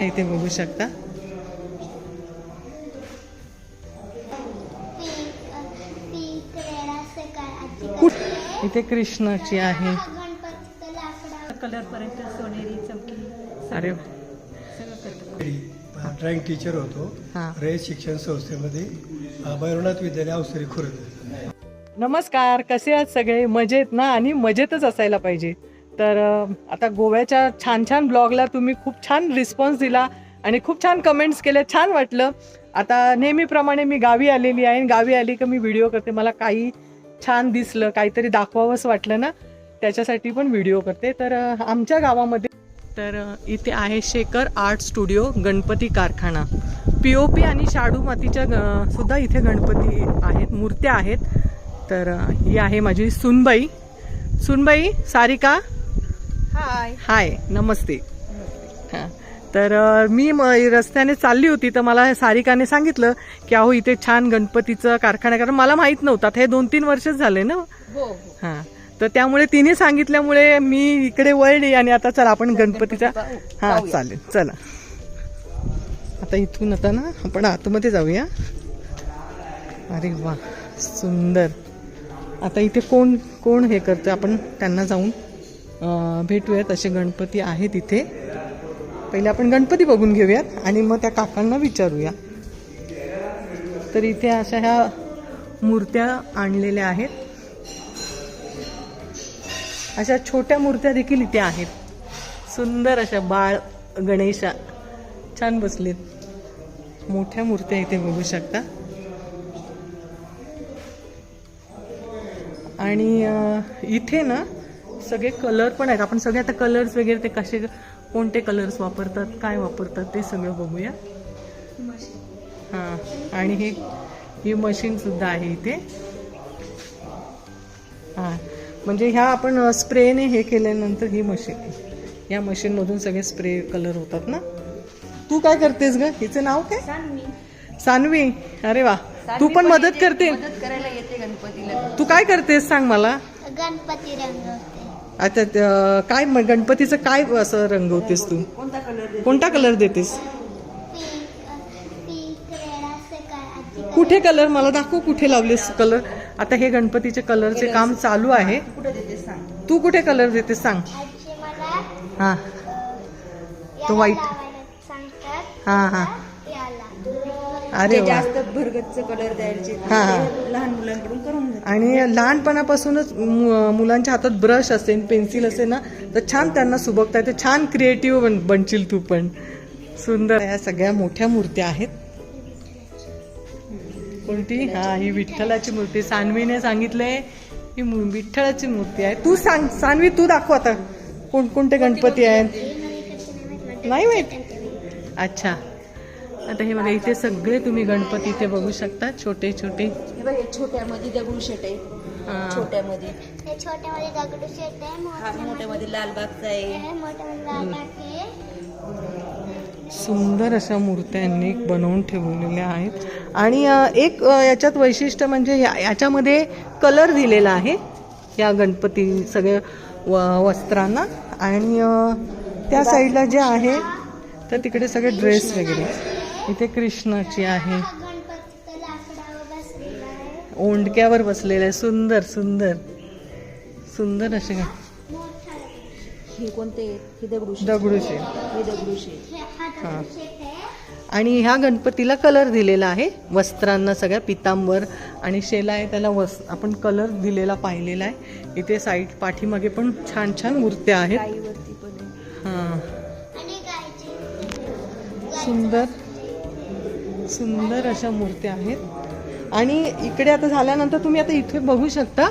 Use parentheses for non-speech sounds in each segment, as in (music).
इथे बघू शकता. इथे कृष्णाची आहे. गणपतीचं लाकडा कलर पर्यंत सोनेरी चमकी अरे सगळं करतो ड्रॉइंग टीचर होतो हा. रयत शिक्षण संस्थेमध्ये भैरवनाथ विद्यालय अवसरी खुर्द. नमस्कार कसे आहात सगळे? मजेत ना? आणि मजेतच असायला पाहिजे. तर आता गोव्याच्या छान छान ब्लॉगला तुम्ही खूप छान रिस्पॉन्स दिला आणि खूप छान कमेंट्स केले छान वाटलं. आता नेहमीप्रमाणे मी गावी आलेली आहे आणि गावी आली का मी व्हिडिओ करते. मला काही छान दिसलं काहीतरी दाखवावंच वाटलं ना त्याच्यासाठी पण व्हिडिओ करते. तर आमच्या गावामध्ये तर इथे आहे शेखर आर्ट स्टुडिओ गणपती कारखाना. पी ओ पी आणि शाडू मातीच्या ग- सुद्धा इथे गणपती आहेत मूर्त्या आहेत. तर ही आहे माझी सुनबाई. सुनबाई सारिका हाय हाय नमस्ते. हां. तर मी रस्त्याने चालली होती तर मला सारिकाने सांगितलं की अहो इथे छान गणपतीचं कारखाना आहे. कारण मला माहीत नव्हतं. आता हे दोन तीन वर्षच झाले ना? हो हो. हां. तर त्यामुळे तिने सांगितल्यामुळे मी इकडे वळली आणि आता चला आपण गणपतीचा. हां. चालेल चला. आता इथून आता ना आपण आतमध्ये जाऊया. अरे वा सुंदर. आता इथे कोण कोण हे करतं? आपण त्यांना जाऊन भेटूयात असे गणपती आहेत इथे. पहिले आपण गणपती बघून घेऊयात आणि मग त्या काकांना विचारूया. तर इथे अशा ह्या मूर्त्या आणलेल्या आहेत. अशा छोट्या मूर्त्या देखील इथे आहेत. सुंदर अशा बाळ गणेशा छान बसलेत. मोठ्या मूर्त्या इथे बघू शकता. आणि इथे ना सगळे कलर पण आहेत. आपण सगळे आता कलर्स वगैरे ते कसे कोणते कलर्स वापरतात काय वापरतात ते सगळं बघूया. हां आणि हे ही मशीन सुद्धा आहे इथे. हां म्हणजे ह्या आपण स्प्रेने हे केल्यानंतर ही मशीन या मशीनमधून सगळे स्प्रे कलर होतात ना? तू काय करतेस ग? हिचं नाव काय? सानवी. अरे वा. तू पण मदत करते. मदत करायला येते गणपतीला. तू काय करतेस सांग मला? गणपती रंगवते आता त- काय गणपतीचं काय असं रंगवतेस तू? कोणता कलर कोणता कलर देतेस? कुठे कलर मला दाखव कुठे लावलेस कलर आता हे गणपतीचे कलरचे काम चालू आहे. कुठे देते सांग. तू कुठे कलर देतेस सांग. हा. लावायला सांगतात. हा हा. अरे जास्त भरगतच कलर द्यायचे लहान मुलांकडून करून. आणि लहानपणापासूनच मुलांच्या हातात ब्रश असेल पेन्सिल असेल ना तर छान त्यांना सुबकता येते. छान क्रिएटिव्ह बन बनशील तू पण. सुंदर. या सगळ्या मोठ्या मूर्त्या आहेत. कोणती? हा ही विठ्ठलाची मूर्ती. सानवीने सांगितलंय ही विठ्ठलाची मूर्ती आहे. तू सांग सानवी तू दाखव आता. कोण कोणते गणपती आहेत? नाही माहीत. अच्छा. आता हे बघा इथे सगळे तुम्ही गणपती इथे बघू शकता छोटे छोटे. हे बघ छोट्यामध्ये दगडूशेट आहे. छोट्यामध्ये. छोट्यामध्ये दगडूशेठ आहे हा मोठ्यामध्ये लालबागचा आहे. सुंदर अशा मूर्त्या यांनी बनवून ठेवलेल्या आहेत. आणि एक याच्यात वैशिष्ट्य म्हणजे या याच्यामध्ये कलर दिलेला आहे या गणपती सगळ्या व वस्त्रांना. आणि त्या साईडला जे आहे तर तिकडे सगळे ड्रेस वगैरे. इथे कृष्णाची आहे. गणपतीचं लाकडावर बसलेला आहे. ओंडक्यावर बसलेलं आहे. सुंदर सुंदर. सुंदर असे हे कोणते? हे दगडूशे आणि ह्या गणपतीला कलर दिलेला आहे. वस्त्रांना सगळ्या पितांबर आणि शेला आहे त्याला वस आपण कलर दिलेला पाहिलेला आहे. इथे साईड पाठीमागे पण छान छान मूर्त्या आहेत. हां. आणि गायची सुंदर. सुंदर अशा मूर्त्या आहेत. आणि इकडे आता झाल्यानंतर तुम्ही आता इथे बघू शकता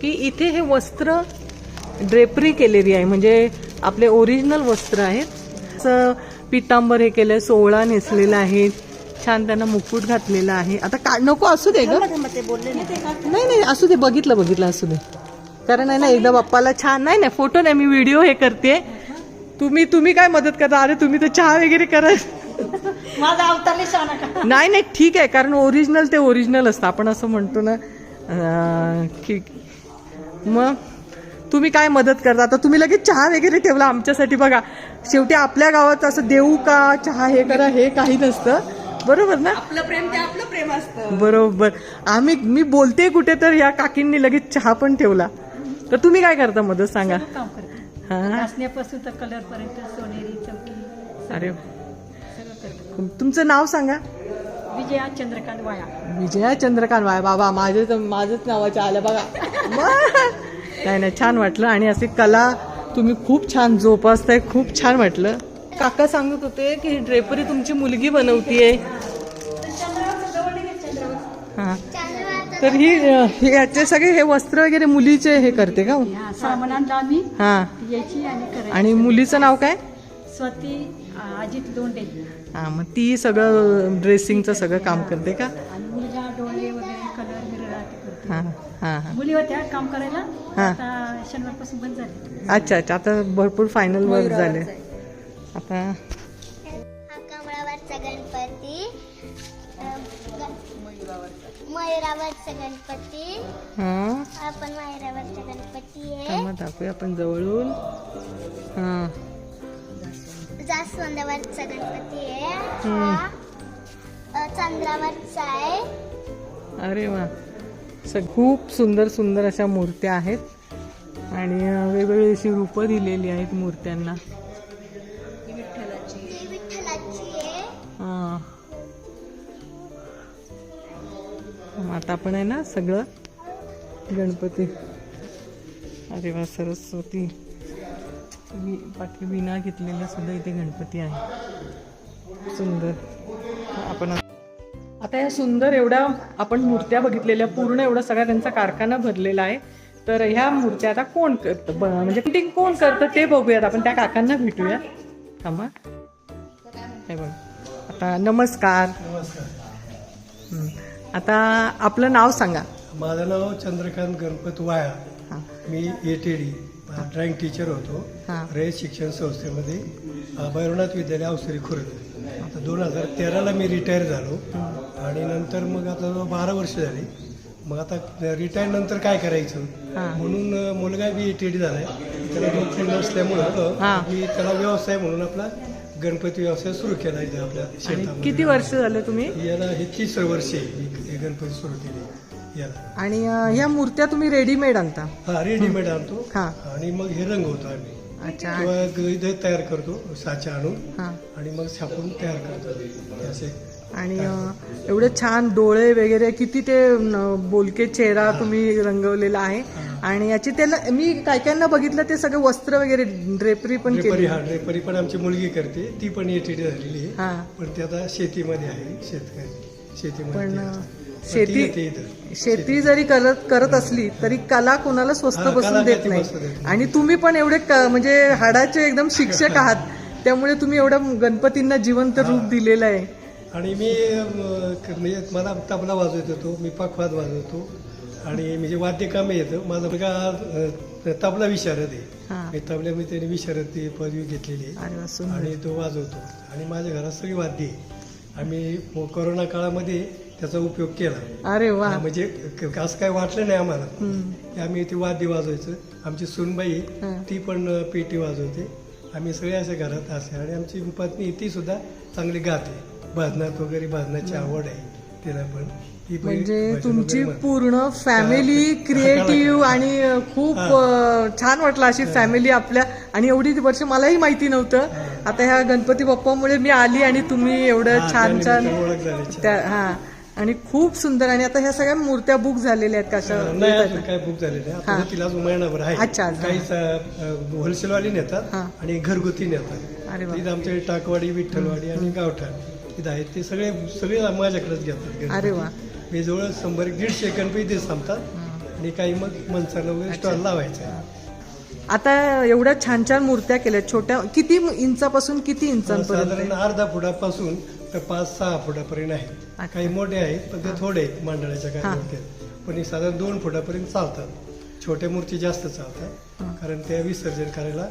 की इथे हे वस्त्र ड्रेपरी केलेली आहे. म्हणजे आपले ओरिजिनल वस्त्र आहेत. असं पितांबर हे केलंय सोहळा नेसलेला आहे. छान त्यांना मुकुट घातलेला आहे. आता का नको असू दे ग. नाही. नाही असू दे बघितलं बघितलं असू दे. कारण आहे ना एकदा बाप्पाला छान नाही नाही फोटो नाही मी व्हिडिओ हे करते तुम्ही तुम्ही काय मदत करता? अरे तुम्ही तर चहा वगैरे करा माझा का? नाही नाही ठीक आहे कारण ओरिजिनल ते ओरिजिनल असतं. आपण असं म्हणतो ना अं, की मग तुम्ही काय मदत करता? आता तुम्ही लगेच चहा वगैरे ठेवला आमच्यासाठी बघा. शेवटी आपल्या गावात असं देऊ का चहा हे करा हे काही नसतं. बरोबर ना? आपलं प्रेम ते आपलं प्रेम असतं. बरोबर. आम्ही मी बोलते कुठे तर या काकींनी लगेच चहा पण ठेवला. तर तुम्ही काय करता? मदत सांगा. काम करते. हा. नाचण्यापासून तर कलर पर्यंत सोनेरी चमकी अरे तुमचं नाव सांगा. विजया चंद्रकांत वाया. विजया चंद्रकांत वाय. बाबा माझे तर माझंच नावाच्या आलं बघा! नाही नाही छान वाटलं. आणि अशी कला तुम्ही खूप छान जोपासताय. खूप छान वाटलं. काका सांगत होते की ही ड्रेपरी तुमची मुलगी बनवतीये. हा. तर ही हे याचे सगळे हे वस्त्र वगैरे मुलीचे हे करते का? ह्या सामानांना आम्ही हा. यायची आणि मुलीचं नाव काय? स्वाती अजित लोंढे हा मग ती सगळं ड्रेसिंगचं सगळं काम करते का? आणि मुलगा डोळे वगैरे कलर बिरळा ते करते. हा हा हा. मुली होत्या काम करायला हा. आता शनिवारपासून बंद झाले. अच्छा अच्छा. आता भरपूर फायनल वर्क झाले. आता हा कमळावरचा गणपती. अं, ग- मयुरावरचा गणपती. हा. हा पण मयुरावरचा गणपती आहे. थांबा दाखवूया आपण जवळून. हा. जास्वंदावरचा गणपती आहे. हा. चंद्रावरचा आहे. अरे वा. स खूप सुंदर सुंदर अशा मूर्त्या आहेत. आणि वेगवेगळी अशी रूपं दिलेली आहेत मूर्त्यांना. हा आता आपण आहे ना सगळं गणपती. अरे वा सरस्वती. वि पाठी विना घेतलेला सुद्धा इथे गणपती आहे. सुंदर. आपण आता या सुंदर एवढ्या आपण मूर्त्या बघितलेल्या पूर्ण एवढा सगळा त्यांचा कारखाना भरलेला आहे. तर ह्या मूर्त्या आता कोण करतं म्हणजे पेंटिंग कोण करतं ते बघूयात. आपण त्या काकांना भेटूया. थांबा. हे बघ. आता नमस्कार. नमस्कार. आता आपलं नाव सांगा. माझं नाव चंद्रकांत गणपत वाया. मी A T D drawing teacher होतो. हां. रयत शिक्षण संस्थेमध्ये भैरवनाथ विद्यालय अवसरी खुर्द. आता दोन हजार तेराला मी रिटायर झालो. आणि नंतर मग आता जवळ बारा वर्ष झाली. मग आता रिटायर नंतर काय करायचं? हां. म्हणून अ, मुलगा बी टी डी झालाय. त्याला नोकरी नसल्यामुळं हां. मी त्याला व्यवसाय म्हणून आपला गणपती व्यवसाय सुरू केला इथे आपल्या आणि शेतामध्ये. किती वर्ष झाले तुम्ही? याला हे तीस वर्ष आहे. मी हे गणपती सुरू केले. आणि ह्या मूर्त्या तुम्ही रेडीमेड आणता. हा रेडीमेड आणतो. हां. आणि मग हे रंगवतो आम्ही. अच्छा. किंवा तयार करतो साचा आणून. हां. आणि मग छापून तयार करतो हे असे. आणि अं, एवढे छान डोळे वगैरे किती ते न, बोलके चेहरा तुम्ही रंगवलेला आहे. आणि याची त्याला मी काय कायना बघितलं ते सगळे वस्त्र वगैरे ड्रेपरी पण ड्रेपरी केली. हा ड्रेपरी पण आमची मुलगी करते. ती पण एटीडी झालेली आहे. हा. पण ती आता शेतीमध्ये आहे शेतकरी. शेतीमध्ये पण ती अं, असते. पण ती शेती येते इथं. शेती जरी करत करत असली तरी कला कोणाला स्वस्त बसून देत नाही. आणि तुम्ही पण एवढे म्हणजे हाडाचे एकदम शिक्षक (laughs) आहात. त्यामुळे तुम्ही एवढं गणपतींना जिवंत रूप दिलेलं आहे. आणि मी म्हणजे मला तबला वाजवत होतो मी पखवाद वाजवतो. आणि म्हणजे वाद्यकामे येतं. माझा मुलगा तबला विशारद आहे. मी तबल्यामध्ये त्याने विशारद पदवी घेतलेली आहे. आणि तो वाजवतो. आणि माझ्या घरात सगळी वाद्य आहे. आम्ही कोरोना काळामध्ये त्याचा उपयोग केला. अरे वा. म्हणजे असं काय वाटलं नाही आम्हाला. की आम्ही ते वाद्य वाजवायचं. आमची सुनबाई. ती पण पेटी वाजवते. आम्ही सगळे असे घरात असे. आणि आमची पत्नी ती सुद्धा चांगली गाते. भजनात वगैरे भजनाची आवड आहे तिला पण. म्हणजे तुमची. पूर्ण फॅमिली. क्रिएटिव्ह आणि खूप छान वाटलं अशी फॅमिली आपल्या. आणि एवढी वर्ष मलाही माहिती नव्हतं. आता ह्या गणपती बाप्पामुळे मी आली आणि तुम्ही एवढं छान छान. त्या हा. आणि खूप सुंदर आणि आता ह्या सगळ्या मूर्त्या बुक झालेल्या आहेत कशा काय बुक झालेलं आहे. आता तिला आहे. अच्छा. काही होलसेलवाली नेतात. आणि घरगुती नेतात. अरे आमच्या टाकवाडी विठ्ठलवाडी आणि गावठाण. तिथं आहेत. ते सगळे सगळे माझ्याकडेच घेतात. अरे वा. मी जवळ शंभर दीडशे गणपती इथेच थांबतात. आणि काही मग मनसाला वगैरे स्टॉल लावायचा आता एवढ्या छान छान मूर्त्या केल्या छोट्या किती इंचापासून किती इंचांपर्यंत? साधारण अर्धा फुटापासून तर पाच सहा फुटापर्यंत आहेत. काही मोठे आहेत पण ते थोडे आहेत मंडळाच्या काही हा. मूर्ती आहेत पण हे साधारण दोन फुटापर्यंत चालतात. छोट्या मूर्ती जास्त चालतात. कारण त्या विसर्जन करायला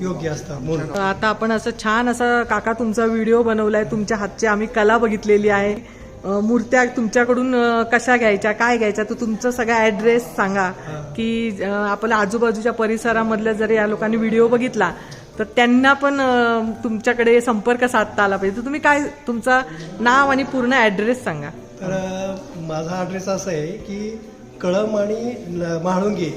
योग्य असतात म्हणून. आता आपण असं छान असा काका तुमचा व्हिडिओ बनवलाय तुमच्या हातची आम्ही कला बघितलेली आहे. मूर्त्या तुमच्याकडून कशा घ्यायच्या काय घ्यायच्या? तर तुमचा सगळा ॲड्रेस सांगा. की आपल्या आजूबाजूच्या परिसरामधल्या जर या लोकांनी व्हिडिओ बघितला तर त्यांना पण तुमच्याकडे संपर्क साधता आला पाहिजे. तर तुम्ही काय तुमचं नाव आणि पूर्ण ॲड्रेस सांगा. तर माझा ॲड्रेस असा आहे की कळम आणि म्हाळुंगे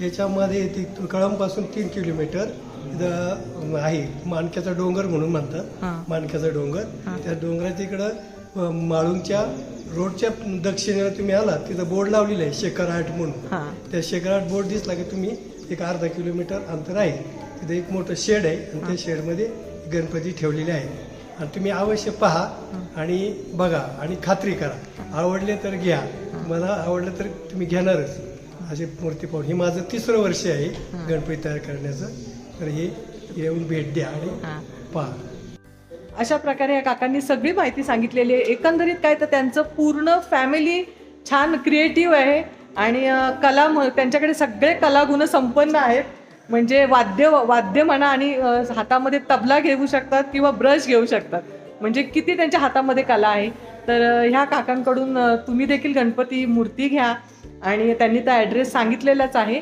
याच्यामध्ये ती कळमपासून तीन किलोमीटर इथं आहे. माणक्याचा डोंगर म्हणून. म्हणतात. माणक्याचा डोंगर. त्या डोंगराच्या इकडं माळुंगच्या रोडच्या दक्षिणेला तुम्ही आलात तिथं बोर्ड लावलेलं आहे शेखर आर्ट म्हणून. त्या शेखरात बोर्ड दिसला की तुम्ही एक अर्धा किलोमीटर अंतर आहे. तिथे एक मोठं शेड आहे आणि त्या शेडमध्ये गणपती ठेवलेले आहे आणि तुम्ही अवश्य पहा आणि बघा आणि खात्री करा. आवडले तर घ्या. मला आवडलं तर तुम्ही घेणारच. अशी मूर्ती पाहून. हे माझं तिसरं वर्ष आहे गणपती तयार करण्याचं. तर हे येऊन भेट द्या आणि पहा. अशा प्रकारे या काकांनी सगळी माहिती सांगितलेली आहे. एकंदरीत काय तर त्यांचं पूर्ण फॅमिली छान क्रिएटिव्ह आहे आणि कला त्यांच्याकडे सगळे कलागुण संपन्न आहेत. म्हणजे वाद्य वाद्य म्हणा आणि हातामध्ये तबला घेऊ शकतात किंवा ब्रश घेऊ शकतात. म्हणजे किती त्यांच्या हातामध्ये कला आहे. तर ह्या काकांकडून तुम्ही देखील गणपती मूर्ती घ्या आणि त्यांनी तर ॲड्रेस सांगितलेलाच आहे.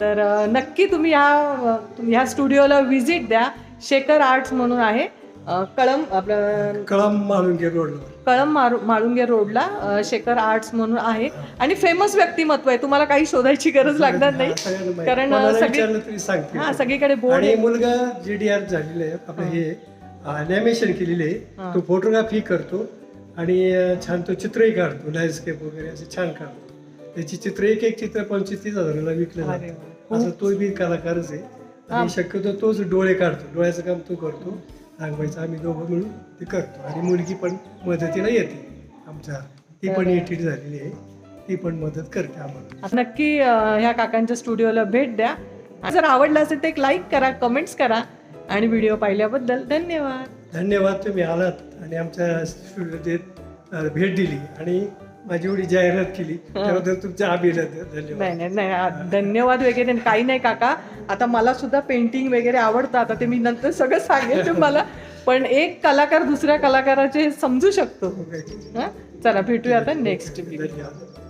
तर नक्की तुम्ही ह्या ह्या स्टुडिओला व्हिजिट द्या. शेखर आर्ट्स म्हणून आहे. कळम आपलं कळम माळुंगे रोडला. कळम मारू माळुंगे रोडला शेखर आर्ट्स म्हणून आहे. आणि फेमस व्यक्तिमत्व आहे. तुम्हाला काही शोधायची गरज लागणार नाही. कारण सगळी हा सगळीकडे बोर्ड. मुलगा जी डी आर झालेले आपलं हे. अॅनिमेशन केलेले तो फोटोग्राफी करतो. आणि छान तो चित्रही काढतो. लँडस्केप वगैरे असे छान काढतो. त्याची चित्र एक एक चित्र पंचवीस तीस हजाराला विकलं जातं. असं तो बी कलाकारच आहे. आणि शक्यतो तोच डोळे काढतो. डोळ्याचं काम तो करतो. रांगवायचं आम्ही दोघं मिळून ते करतो. आणि मुलगी पण मदतीला येते. आमच्या ती पण एटीड झालेली आहे. ती पण मदत करते आम्हाला. नक्की ह्या काकांच्या स्टुडिओला भेट द्या. जर आवडलं असेल तर एक लाईक करा कमेंट्स करा. आणि व्हिडिओ पाहिल्याबद्दल धन्यवाद. धन्यवाद तुम्ही आलात आणि आमच्या स्टुडिओत अ, भेट दिली. आणि माझी एवढी जाहिरात केली. त्याबद्दल तुमचे अभिनंदन. धन्यवाद. नाही नाही नाही धन्यवाद वगैरे काही नाही काका. आता मला सुद्धा पेंटिंग वगैरे आवडतं. आता ते मी नंतर सगळं सांगेल (laughs) तुम्हाला. पण एक कलाकार दुसऱ्या कलाकाराचे समजू शकतो. हं? चला भेटूया आता नेक्स्ट धन्यवाद.